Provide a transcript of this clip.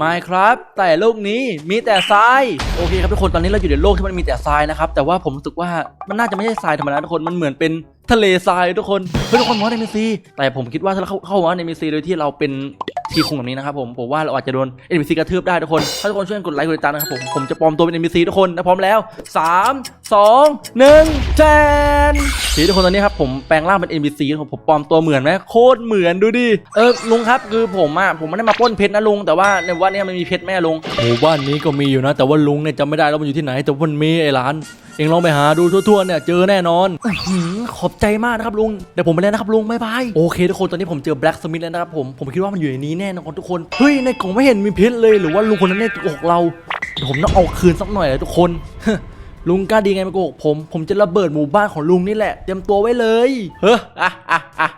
ไม่ครับแต่โลกนี้มีแต่ทรายโอเคครับทุกคนตอนนี้เราอยู่ในโลกที่มันมีแต่ทรายนะครับแต่ว่าผมรู้สึกว่ามันน่าจะไม่ใช่ทรายธรรมดาทุกคนมันเหมือนเป็นทะเลทรายทุกคนเฮ้ยทุกคนมอสในมีซีแต่ผมคิดว่าถ้าเราเข้าเข้ามาในมีซีโดยที่เราเป็น ทีคุงแบบนี้นะครับผมผมว่าเราอาจจะโดนเอ็นบีซีกระทืบได้ทุกคนถ้าทุกคนช่วยกดไลค์กดติดตามนะครับผมผมจะปลอมตัวเป็นเอ็นบีซีทุกคนนะพร้อมแล้วสามสองหนึ่งแจนทีทุกคนตอนนี้ครับผมแปลงร่างเป็น NPC ผมผมปลอมตัวเหมือนไหมโคตรเหมือนดูดิเออลุงครับคือผมอะผมไม่ได้มาปล้นเพชรนะลุงแต่ว่าในวันนี้มันมีเพชรแม่ลุงหมู่บ้านนี้ก็มีอยู่นะ แต่ว่าลุงเนี่ยจำไม่ได้แล้วมันอยู่ที่ไหนแต่ว่ามันมีไอ้ร้าน เองลองไปหาดูทั่วๆเนี่ยเจอแน่นอนอื้อหือขอบใจมากนะครับลุงเดี๋ยวผมไปแล้วนะครับลุงบ๊ายบายโอเคทุกคนตอนนี้ผมเจอแบล็กสมิธแล้วนะครับผมผมคิดว่ามันอยู่ในนี้แน่นอนทุกคนเฮ้ยในกล่องไม่เห็นมีเพชรเลยหรือว่าลุงคนนั้นเนี่ยโกหกเราเดี๋ยวผมต้องเอาคืนสักหน่อยเลยทุกคนลุงกล้าดีไงมาโกหกผม ผมจะระเบิดหมู่บ้านของลุงนี่แหละ เตรียมตัวไว้เลย เฮ้ออะอะอะอะ